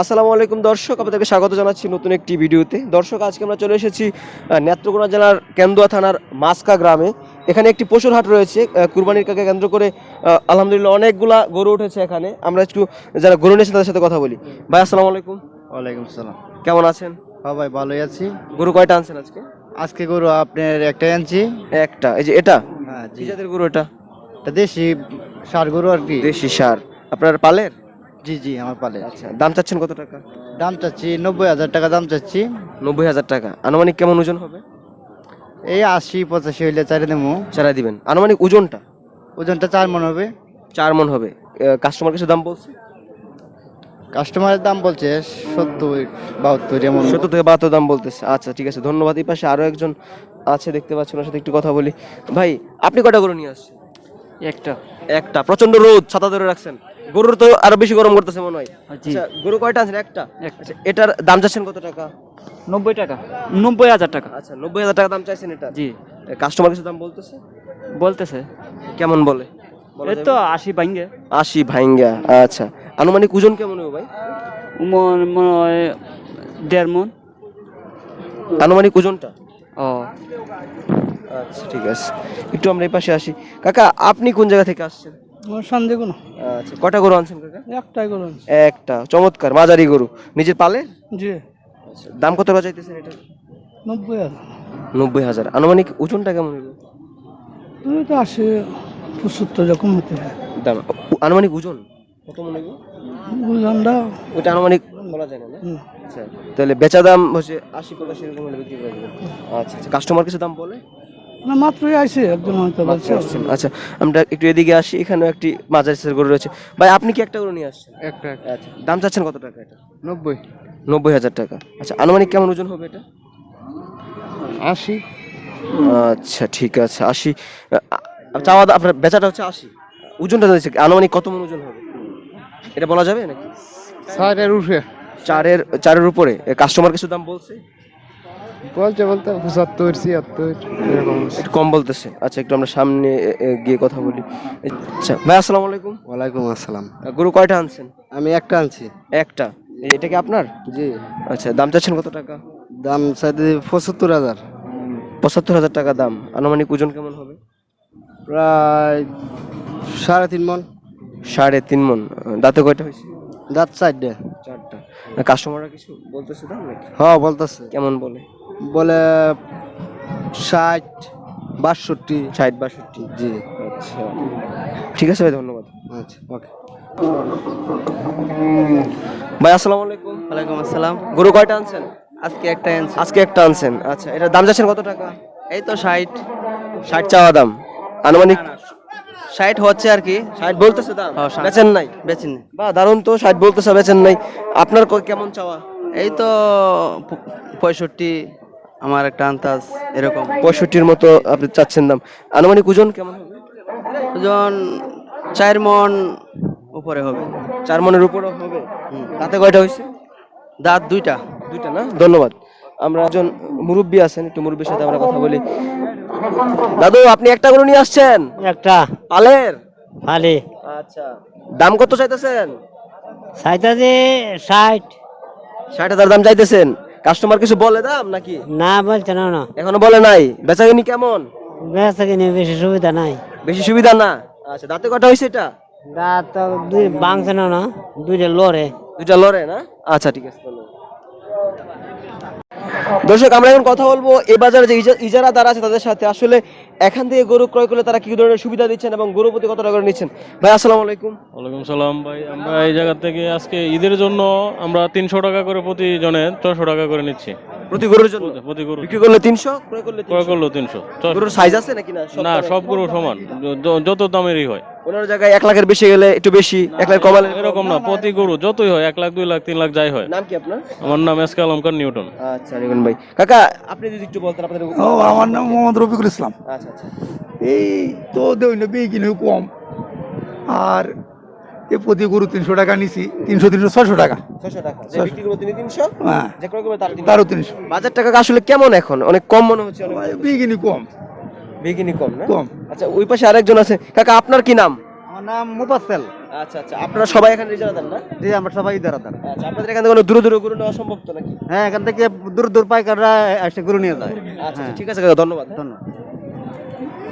আসসালামু আলাইকুম দর্শক আপনাদেরকে স্বাগত জানাচ্ছি নতুন একটি ভিডিওতে। দর্শক আজকে আমরা চলে এসেছি নেত্রকোনা জেলার কেন্দুয়া থানার মাসকা গ্রামে। এখানে একটি পশুর হাট রয়েছে কুরবানির কাকে কেন্দ্র করে আলহামদুলিল্লাহ অনেকগুলা গরু উঠেছে এখানে। আমরা একটু যারা গরু নিয়েছে তাদের সাথে কথা বলি। ভাই আসসালামু আলাইকুম। ওয়ালাইকুম সালাম। কেমন আছেন? হ্যাঁ ভাই ভালোই আছি। গরু কয়টা আনছেন আজকে? আজকে গরু আপনার একটা আনছি। একটা এই যে এটা? হ্যাঁ জি। জাতের গরু এটা? এটা দেশি সার গরু আর কি। দেশি সার। আপনার পালের? জি জি আমার পালে। আচ্ছা দাম চাচ্ছেন কত টাকা? দাম চাচ্ছি নব্বই হাজার টাকা দাম চাচ্ছি। নব্বই হাজার টাকা। আনুমানিক কেমন ওজন হবে? এই আশি পঁচাশি হইলে চারি দেবো চারা দিবেন। আনুমানিক ওজনটা? ওজনটা চার মন হবে। চার মন হবে। কাস্টমার কিছু দাম বলছে? কাস্টমারের দাম বলছে সত্তর বাহাত্তর এমন। সত্তর থেকে বাহাত্তর দাম বলতেছে। আচ্ছা ঠিক আছে ধন্যবাদ। এই পাশে আরও একজন আছে দেখতে পাচ্ছি ওনার সাথে একটু কথা বলি। ভাই আপনি কটা গরু নিয়ে আসছেন? একটা। একটা। প্রচণ্ড রোদ ছাতা ধরে রাখছেন। গরুর তো আরও বেশি গরম করতেছে মনে হয়। জি। আচ্ছা গরু কয়টা আছেন একটা। আচ্ছা এটার দাম চাচ্ছেন কত টাকা? নব্বই টাকা। নব্বই হাজার টাকা। আচ্ছা নব্বই হাজার টাকা দাম চাইছেন এটা? জি। কাস্টমার কিছু দাম বলতেছে? বলতেছে। কেমন বলে? এই তো আশি বাইঙ্গে আশি ভাইঙ্গা আচ্ছা। আনুমানিক ওজন কেমন হবে ভাই? মন মনে হয় দেড় মন। আনুমানিক ওজনটা? ও। আচ্ছা ঠিক আছে। একটু আমরা এই পাশে আসি। কাকা আপনি কোন জায়গা থেকে আসছেন? সন্দেহ আচ্ছা কটা গরু আনছেন কাকা? একটাই করুন একটা চমৎকার মাঝারি গরু। নিজের পালে? জি। আচ্ছা, দাম কত এটা? নব্বই হাজার। নব্বই হাজার। আনুমানিক ওজনটা কেমন তুমি তো আসে পঁচাত্তর রকম হতে দাম আনুমানিক ওজন কত মনে আনুমানিক বলা যায় না না? আচ্ছা তাহলে বেচা দাম হচ্ছে আশি পঁচাশি এরকম হলে বিক্রি করে আচ্ছা আচ্ছা কাস্টমার কিছু দাম বলে? না মাত্রই আইছে একজন হয়তো বলছে। আচ্ছা আমরা একটু এদিকে আসি এখানেও একটি মাঝারি সাইজের গরু রয়েছে। ভাই আপনি কি একটা গরু নিয়ে আসছেন? একটা আচ্ছা দাম চাচ্ছেন কত টাকা এটা? নব্বই। নব্বই হাজার টাকা। আচ্ছা আনুমানিক কেমন ওজন হবে এটা? আশি। আচ্ছা ঠিক আছে আশি। চাওয়া আপনার বেচাটা হচ্ছে আশি। ওজনটা রয়েছে আনুমানিক কত মন ওজন হবে? এটা বলা যাবে নাকি? উঠে চারের চারের উপরে। কাস্টমার কিছু দাম বলছে? বলছে বলতে? পঁচাত্তর ছিয়াত্তর এরকম। একটু কম বলতেছে। আচ্ছা একটু আমরা সামনে এ, এ, গিয়ে কথা বলি। আচ্ছা ভাই আসসালামু আলাইকুম। ওয়ালাইকুম আসসালাম। গরু কয়টা আনছেন? আমি একটা আনছি। একটা? এটা কি আপনার? জি। আচ্ছা দাম চাচ্ছেন কত টাকা? দাম চাইতে পঁচাত্তর হাজার। পঁচাত্তর হাজার টাকা দাম। আনুমানিক ওজন কেমন হবে? প্রায় সাড়ে তিন মন। সাড়ে তিন মন। দাঁতে কয়টা হয়েছে? দাঁত চারটে। চারটা। কাস্টমাররা কিছু বলতেছে দাম নাকি হ্যাঁ বলতেছে। কেমন বলে? বলে ষাট বাষট্টি। ষাট বাষট্টি জি। আচ্ছা। ঠিক আছে ভাই ধন্যবাদ। আচ্ছা ওকে। ভাই আসসালামু আলাইকুম। ওয়ালাইকুম আসসালাম। গরু কয়টা আনছেন? আজকে একটা আনছি। আজকে একটা আনছেন। আচ্ছা এটার দাম যাচ্ছেন কত টাকা? এই তো ষাট। ষাট চাওয়া দাম। আনুমানিক ষাট হচ্ছে আর কি। ষাট বলতেছে দাম? হ্যাঁ, নাই বেচেন নাই? বেচিন বা দারুণ তো ষাট বলতেছে বেচেন নাই। আপনার কেমন চাওয়া? এই তো পঁয়ষট্টি। আমার একটা আন্তাজ এরকম। পঁয়ষট্টির মতো আপনি চাচ্ছেন দাম। আনুমানিক ওজন কেমন হবে? ওজন চার মন উপরে হবে। চার মনের উপরে হবে? তাতে কয়টা হয়েছে? দাঁত দুইটা। দুইটা না? ধন্যবাদ। আমরা একজন মুরব্বী আছেন একটু মুরব্বীর সাথে আমরা কথা বলি। দাদু আপনি একটা গরু নিয়ে আসছেন? একটা। পালের? ফালি আচ্ছা। দাম কত চাইতেছেন? সাইতাছে ষাট। ষাট হাজার দাম চাইতেছেন? কাস্টমার কিছু বলে দাম নাকি? না বলছে না না। এখনও বলে নাই। বেচাকিনি কেমন? বেচা কিনে বেশি সুবিধা নাই। বেশি সুবিধা না? আচ্ছা দাঁতে কটা হয়েছে এটা? দাঁত দুই বাংছে না না। দুইটা লড়ে। দুইটা লড়ে না? আচ্ছা ঠিক আছে। দর্শক আমরা এখন কথা বলব এ বাজারে যে ইজা- ইজারাদার আছে তাদের সাথে। আসলে এখান থেকে গরু ক্রয় করলে তারা কি ধরনের সুবিধা দিচ্ছেন এবং গরু প্রতি কত টাকা নিচ্ছেন? ভাই আসসালামু আলাইকুম। ওয়ালাইকুম সালাম ভাই। আমরা এই জায়গা থেকে আজকে ঈদের জন্য আমরা তিনশো টাকা করে প্রতি জনে ছশো টাকা করে নিচ্ছি। প্রতি গরুর জন্য? প্রতি গরু বিক্রি করলে তিনশো ক্রয় করলে ক্রয় 300? করল তিনশো। গরুর সাইজ আছে নাকি না? সব না সব গরু সমান। যত দামেরই হয়। ওনার জায়গায় এক লাখের বেশি গেলে একটু বেশি এক লাখ কমালে এরকম না প্রতি গরু যতই হয় এক লাখ দুই লাখ তিন লাখ যাই হয়। নাম কি আপনার? আমার নাম এসকে আলমকার নিউটন। আচ্ছা রিগন ভাই। কাকা আপনি যদি একটু বলতেন আপনাদের ও আমার নাম মোহাম্মদ রফিকুল ইসলাম। আচ্ছা আচ্ছা। এই তো দৈন্য বেগিনি কম আর এ প্রতি গরু তিনশো টাকা নিছি তিনশো তিনশো ছশো টাকা। হ্যাঁ। তারও তিনশো। বাজার টাকা আসলে কেমন এখন? অনেক কম মনে হচ্ছে বেগিনি কম। বেগিনি কম না? কম। আচ্ছা ওই পাশে আরেকজন আছে। কাকা আপনার কি নাম? আমার নাম আচ্ছা আচ্ছা আপনারা সবাই এখানে রিজার্ভ না? জি আমরা সবাই ইদারাদার আচ্ছা আপনাদের এখান থেকে কোনো দূরে দূরে গরু নেওয়া সম্ভব তো নাকি? হ্যাঁ এখান থেকে দূর দূর পাইকাররা এসে গরু নিয়ে যায়। আচ্ছা ঠিক আছে কাকা ধন্যবাদ। ধন্যবাদ।